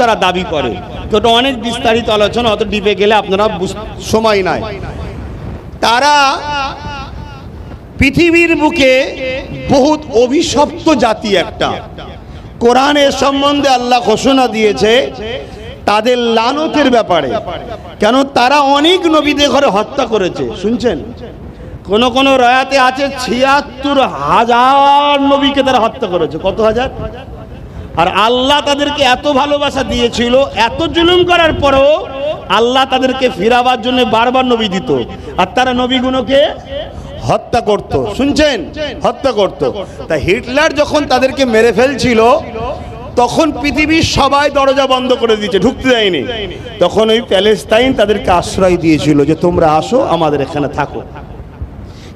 তারা দাবি করে। ওটা অনেক বিস্তারিত আলোচনা, অত ডিপে গেলে আপনারা সময় নাই। তারা পৃথিবীর বুকে বহুত অভিশপ্ত জাতি একটা। কোরআনের সম্বন্ধে আল্লাহ ঘোষণা দিয়েছে, তাদের লানতের ব্যাপারে। কেন তারা অনেক নবীদের ঘরে হত্যা করেছে, শুনছেন? কোন কোন রয়াতে আছে ছিয়াত্তর হাজার নবীকে তারা হত্যা করেছে। কত হাজার? আর আল্লাহ তাদেরকে এত ভালোবাসা দিয়েছিল, এত জুলুম করার পরেও আল্লাহ তাদেরকে ফিরাবার জন্য বারবার নবী দিত। আর তারা নবীগুলোকে হত্যা করত। শুনছেন? হত্যা করত। তা হিটলার যখন তাদেরকে মেরে ফেলছিল, তখন পৃথিবীর সবাই দরজা বন্ধ করে দিয়েছে, ঢুকতে দেয়নি। তখন ওই প্যালেস্তাইন তাদেরকে আশ্রয় দিয়েছিল যে, তোমরা আসো, আমাদের এখানে থাকো।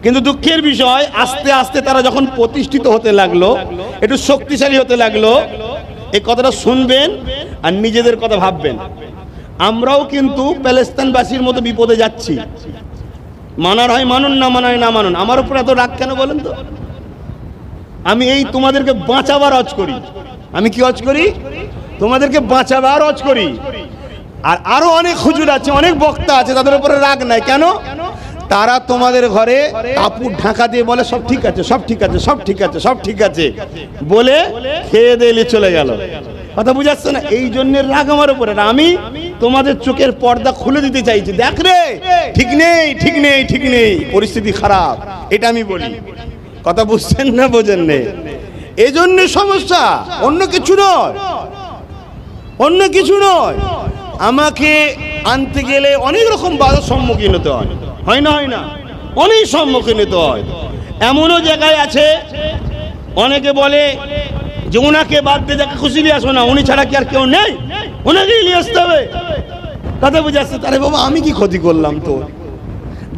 কিন্তু দুঃখের বিষয়, আস্তে আস্তে তারা যখন প্রতিষ্ঠিত হতে লাগল, একটু শক্তিশালী হতে লাগল এই কথাটা শুনবেন আর নিজেদের কথা ভাববেন। আমরাও কিন্তু প্যালেস্তানবাসীর মতো বিপদে যাচ্ছি। মানার হয় মানুন, না মানায় না মানুন। আমার উপর এত রাগ কেন বলেন তো? আমি এই তোমাদেরকে বাঁচাবার অজ করি। আমি কি অজ করি? তোমাদেরকে বাঁচাবার অজ করি। আর আরও অনেক হুজুর আছে, অনেক বক্তা আছে, তাদের উপরে রাগ নাই। কেন? তারা তোমাদের ঘরে কাপড় ঢাকা দিয়ে বলে, সব ঠিক আছে, সব ঠিক আছে, সব ঠিক আছে, সব ঠিক আছে। বলে খেয়ে দিলে চলে গেল। কথা বুঝাচ্ছে না? এই জন্য রাগ আমার উপরে। আমি তোমাদের চোখের পর্দা খুলে দিতে চাইছি। দেখ রে, ঠিক নেই ঠিক নেই ঠিক নেই, পরিস্থিতি খারাপ। এটা আমি বলি। কথা বুঝছেন না বোঝেন নে? এই জন্য সমস্যা, অন্য কিছু নয়। অন্য কিছু নয়। আমাকে আনতে গেলে অনেক রকম বাধার সম্মুখীন হতে হয়। হয় না হয় না। অনেক সম্মুখীন হতে হয়। এমনও জায়গায় আছে, অনেকে বলে যে ওনাকে বাদ দিয়ে যাকে খুশি নিয়ে আসো না, উনি ছাড়া কি আর কেউ নেই? ওনাকেই নিয়ে আসতে হবে। কথা বুঝাচ্ছে তারে বাবা, আমি কি ক্ষতি করলাম তো?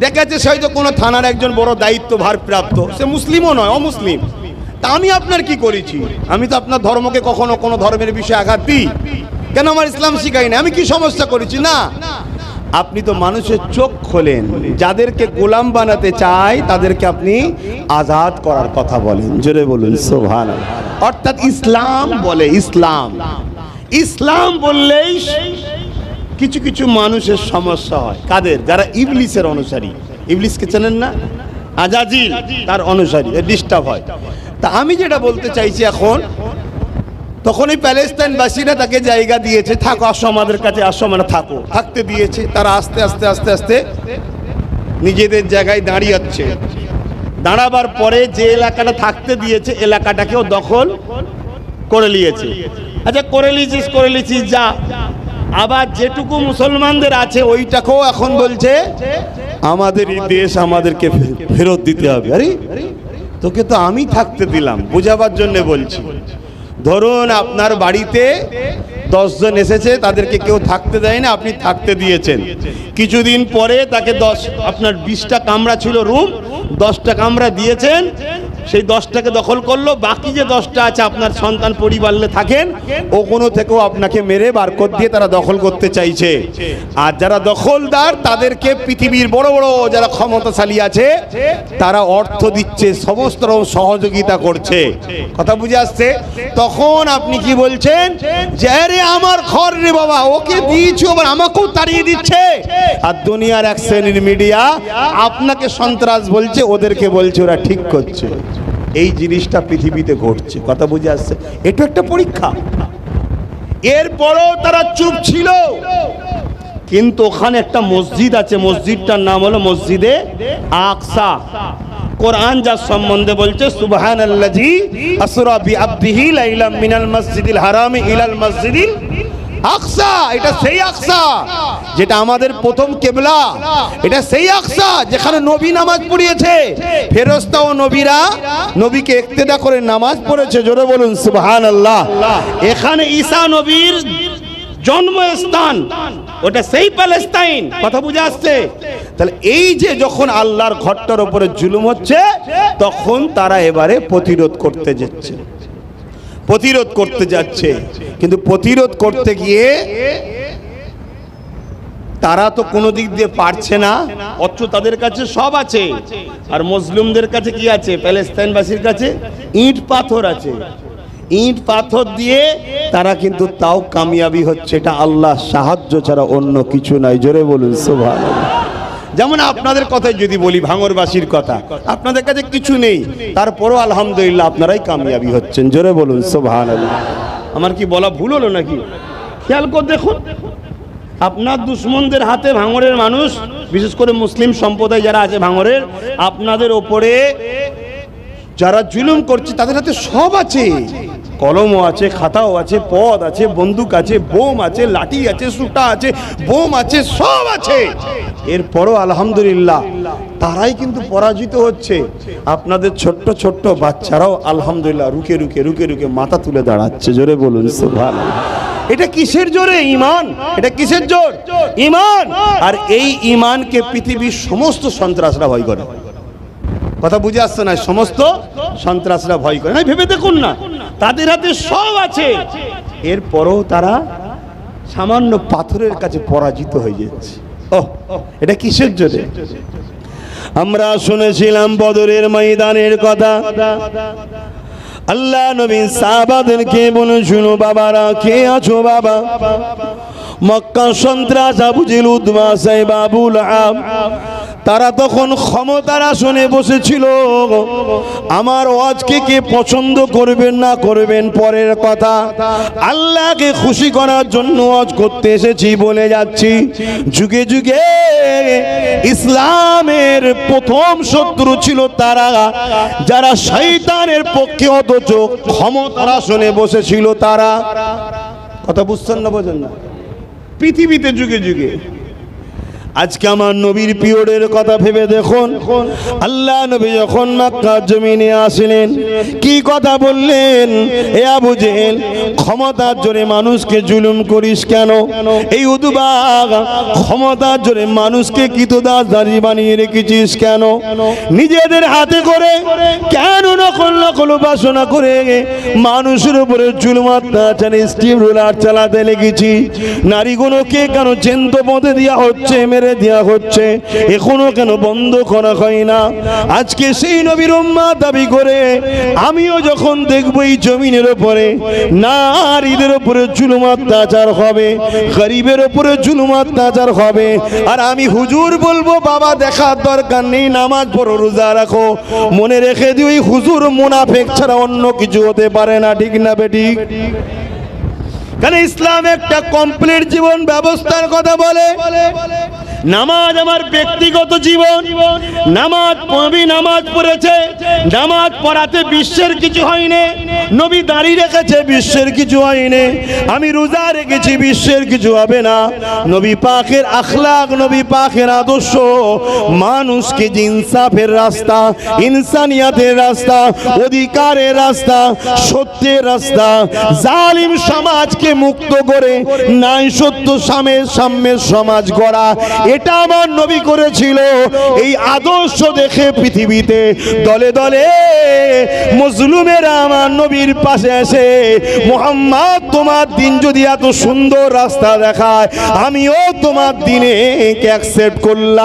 দেখা যাচ্ছে সে হয়তো কোনো থানার একজন বড় দায়িত্ব ভারপ্রাপ্ত সে মুসলিমও নয়, অমুসলিম। তা আমি আপনার কি করেছি? আমি তো আপনার ধর্মকে কখনো কোনো ধর্মের বিষয়ে আঘাত দিই। কেন আমার ইসলাম শিখাই না আমি কি সমস্যা করেছি? না। আপনি তো মানুষের চোখ খোলেন। যাদেরকে গোলাম বানাতে চায়, তাদেরকে আপনি আজাদ করার কথা বলেন। জোরে বলুন সোভান অর্থাৎ ইসলাম বলে ইসলাম। ইসলাম বললেই কিছু কিছু মানুষের সমস্যা হয়। কাদের? যারা ইবলিসের অনুসারী। ইবলিসকে চেনেন না? আজাজিল, তার অনুসারী ডিস্টার্ব হয়। তা আমি যেটা বলতে চাইছি এখন তখন এই প্যালেস্তাইনবাসীরা তাকে জায়গা দিয়েছে, থাকো, আসো আমাদের কাছে, আসো, আমরা থাকো থাকতে দিয়েছে, তারা আস্তে আস্তে আস্তে আস্তে নিজেদের জায়গায় দাঁড়িয়েছে। দাঁড়াবার পরে যে এলাকাটা থাকতে দিয়েছে, এলাকাটাকেও দখল করে নিয়েছে। আচ্ছা করে লিছিস করে লিছিস যা। আবার যেটুকু মুসলমানদের আছে, ওইটাকেও এখন বলছে, আমাদের এই দেশ আমাদেরকে ফেরত দিতে হবে। আরে, তোকে তো আমি থাকতে দিলাম, বোঝাবার জন্য বলছি। ধরুন আপনার বাড়িতে দশজন এসেছে, তাদেরকে কেউ থাকতে দেয় না আপনি থাকতে দিয়েছেন। কিছুদিন পরে তাকে দশ, আপনার বিশটা কামরা ছিল রুম, দশটা কামরা দিয়েছেন সেই দশটাকে দখল করল। বাকি যে দশটা আছে, আপনার সন্তান পরিবারে থাকেন ও কোনো থেকেও আপনাকে মেরে বারকত দিয়ে তারা দখল করতে চাইছে। আর যারা দখলদার, তাদেরকে পৃথিবীর বড় বড় যারা ক্ষমতাশালী আছে, তারা অর্থ দিচ্ছে, সমস্ত রকম সহযোগিতা করছে। কথা বুঝে আসছে? তখন আপনি কি বলছেন? যে আমার খর রে বাবা, ওকে দিয়েছ, আবার আমাকেও তাড়িয়ে দিচ্ছে? আর দুনিয়ার এক শ্রেণির মিডিয়া আপনাকে সন্ত্রাস বলছে, ওদেরকে বলছে, ওরা ঠিক করছে। এই জিনিসটা পৃথিবীতে ঘটছে। কথা বুঝে আসছে? এটা একটা পরীক্ষা। এরপরও তারা চুপ ছিল। কিন্তু ওখানে একটা মসজিদ আছে। মসজিদটার নাম হলো মসজিদে আকসা। কোরআন যার সম্বন্ধে বলছে সুবহান আল্লাজি আসরা বি আবদিহি লাইলাম মিনাল মসজিদিল হারামি ইলাল মসজিদিল আকসা, এটা সেই আকসা, যেটা আমাদের প্রথম কেবলা। এটা সেই আকসা, যেখানে নবী নামাজ পড়িয়েছে। ফেরস্তা ও নবীরা নবীকে একতেদা করে নামাজ পড়েছে। জোরে বলুন সুবহান আল্লাহ এখানে ঈসা নবীর জন্মস্থান, ওটা সেই প্যালেস্তাইন। কথা বুঝে আসছে? তাহলে এই যে যখন আল্লাহর ঘরটার উপরে জুলুম হচ্ছে, তখন তারা এবারে প্রতিরোধ করতে যাচ্ছে। প্রতিরোধ করতে যাচ্ছে। কিন্তু প্রতিরোধ করতে গিয়ে তারা তো কোনো দিক দিয়ে পারছে না। অথচ তাদের কাছে সব আছে। আর মুসলিমদের কাছে কি আছে? প্যালেস্তাইনবাসীর কাছে ইট পাথর আছে। ইট পাথর দিয়ে তারা কিন্তু তাও কামিয়াবি হচ্ছে। এটা আল্লাহ সাহায্য ছাড়া অন্য কিছু নাই। জোরে বলুন সোভান যেমন আপনাদের কথাই যদি বলি ভাঙরবাসীর কথা, আপনাদের কাছে কিছু নেই। তারপরও আলহামদুলিল্লাহ আপনারাই কামিয়াবি হচ্ছেন। জোরে বলুন সোভান আমার কি বলা ভুল হলো নাকি? খেয়াল করে দেখুন। আপনার দুশ্মনদের হাতে ভাঙরের মানুষ, বিশেষ করে মুসলিম সম্প্রদায় যারা আছে ভাঙরের, আপনাদের ওপরে যারা জুলুম করছে, তাদের হাতে সব আছে। কলমও আছে, খাতাও আছে, পদ আছে, বন্দুক আছে, বোম আছে, লাঠি আছে সুটা আছে, বোম আছে, সব আছে। এরপরও আলহামদুলিল্লাহ, তারাই কিন্তু পরাজিত হচ্ছে। আপনাদের ছোট্ট ছোট্ট বাচ্চারাও আলহামদুলিল্লাহ রুকে রুকে রুকে রুকে মাথা তুলে দাঁড়াচ্ছে। জোরে বলুন সুভান এটা কিসের জোরে? ইমান এটা কিসের জোর? ইমান আর এই ইমানকে পৃথিবীর সমস্ত সন্ত্রাসরা ভয় করে। কথা বুঝে আসছে না? সমস্ত সন্ত্রাসরা ভয় করে। না ভেবে দেখুন না। তাদের হাতে সব আছে। এরপরও তারা সামান্য পাথরের কাছে পরাজিত হয়ে যাচ্ছে। ও এটা কিসের জন্য আমরা শুনেছিলাম বদরের ময়দানের কথা। আল্লাহ নবীন সাহাবাদেরকে বলে শুনো বাবারা, কে আছো বাবা? মক্কা সন্ত্রাস আবুজিল উদ্মা সাহেব, আবুল আব তারা তখন ক্ষমতার আসনে বসেছিল। আমার ওয়াজকে কে পছন্দ করবেন না করবেন পরের কথা। আল্লাহকে খুশি করার জন্য ওয়াজ করতে এসেছি বলে যাচ্ছি। যুগে যুগে ইসলামের প্রথম শত্রু ছিল তারা। যারা শৈতানের পক্ষে অথচ ক্ষমতার আসনে বসেছিল তারা। কথা বুঝছেন না বোঝেন না? পৃথিবীতে যুগে যুগে আজকে আমার নবীর পিরিয়ডের কথা ভেবে দেখুন। আল্লাহ নবী যখন মক্কা জমিনে আসলেন, কি কথা বললেন? এ আবু জেহেল, ক্ষমতার জোরে মানুষকে জুলুম করিস কেন? এই উদুবাগ ক্ষমতার জোরে মানুষকে কিতদাস দাঁড়ি বানিয়ে রেখেছিস কেন? নিজেদের হাতে করে কেন নকল নকল বাসনা করে মানুষের উপরে জুলুম অত্যাচার স্টিম রোলার চালাতে লেগেছি নারীগুলোকে কেন চেন্ত পথে দেওয়া হচ্ছে, মেরে দেওয়া হচ্ছে। এখনও কেন বন্ধ করা হয় না? আজকে সেই নবীর উম্মা দাবি করে, আমিও যখন দেখব এই জমিনের উপরে নারীদের উপরে জুলুম অত্যাচার হবে, গরিবের উপরে জুলুম অত্যাচার হবে, আর আমি হুজুর বলব, বাবা, দেখার দরকার নেই, নামাজ পড়ো, রোজা রাখো। মনে রেখে দিও এই হুজুর মুনাফেক ছাড়া অন্য কিছু হতে পারে না, ঠিক না বেটি কারণ ইসলাম একটা কমপ্লিট জীবন ব্যবস্থার কথা বলে? নামাজ আমার ব্যক্তিগত জীবন। নামাজ নবী নামাজ পড়েছে। নামাজ পড়াতে বিশ্বের কিছু হয়নি। নবী দাঁড়িয়ে রেখেছে, বিশ্বের কিছু হয়নি। আমি রোজা রেখেছি, বিশ্বের কিছু হবে না। নবী পাখের আখলাক, নবী পাখের আদর্শ। মানুষকে যে ইনসাফের রাস্তা, ইনসানিয়াতের রাস্তা, অধিকারের রাস্তা, সত্যের রাস্তা। জালিম সমাজকে মুক্ত করে, নাই সত্য সামের সাম্যের সমাজ গড়া। এটা আমার নবী করেছিল। এই আদর্শ দেখে পৃথিবীতে দলে দলে মজলুমেরা আমার নবীর পাশে এসে, মোহাম্মদ, তোমার দিন যদি এত সুন্দর রাস্তা দেখায়, আমিও তোমার দিনে অ্যাকসেপ্ট করলাম।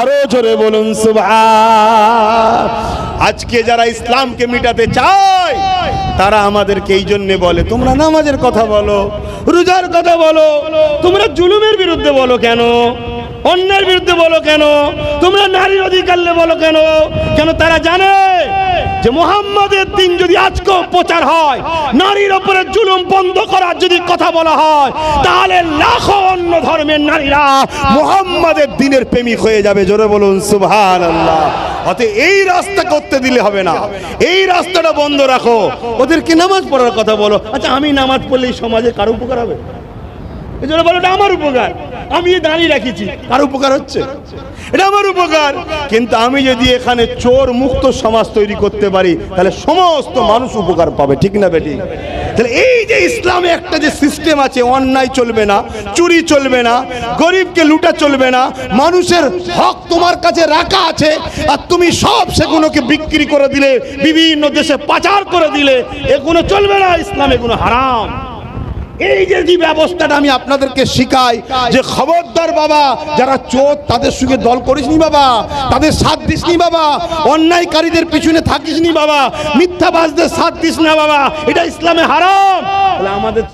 আরও জোরে বলুন সুভা আজকে যারা ইসলামকে মিটাতে চায় তারা আমাদেরকে এই জন্যে বলে, তোমরা নামাজের কথা বলো, রোজার কথা বলো, তোমরা জুলুমের বিরুদ্ধে বলো কেন? অন্যের বিরুদ্ধে বলো কেন? তোমরা নারীর অধিকার বলো কেন? কেন তারা জানে? যে মোহাম্মদের দিন যদি আজকেও প্রচার হয়, নারীর ওপরে জুলুম বন্ধ করার যদি কথা বলা হয়, তাহলে লাখো অন্য ধর্মের নারীরা মোহাম্মদের দিনের প্রেমিক হয়ে যাবে। জোরে বলুন সুবহান আল্লাহ এই রাস্তা করতে দিলে হবে না। এই রাস্তাটা বন্ধ রাখো। ওদেরকে নামাজ পড়ার কথা বলো। আচ্ছা আমি নামাজ পড়লে সমাজে কারও উপকার হবে? এই বলো, এটা আমার উপকার। আমি দাঁড়িয়ে রাখিছি। কার উপকার হচ্ছে? এটা আমার উপকার। কিন্তু আমি যদি এখানে চোর মুক্ত সমাজ তৈরি করতে পারি, তাহলে সমস্ত মানুষ উপকার পাবে, ঠিক না বেটি? তাহলে এই যে ইসলামে একটা যে সিস্টেম আছে, অন্যায় চলবে না, চুরি চলবে না, গরিবকে লুটা চলবে না, মানুষের হক তোমার কাছে রাখা আছে, আর তুমি সব সেগুলোকে বিক্রি করে দিলে, বিভিন্ন দেশে পাচার করে দিলে, এগুলো চলবে না, ইসলাম এগুলো হারাম। এই যে যে ব্যবস্থাটা আমি আপনাদেরকে শিখাই, যে খবরদার বাবা, যারা চোর, তাদের সঙ্গে দল করিসনি বাবা, তাদের সাথ দিসনি বাবা, অন্যায়কারীদের পিছনে থাকিসনি বাবা, মিথ্যাবাজদের সাথ দিস না বাবা, এটা ইসলামে হারাম। আমাদের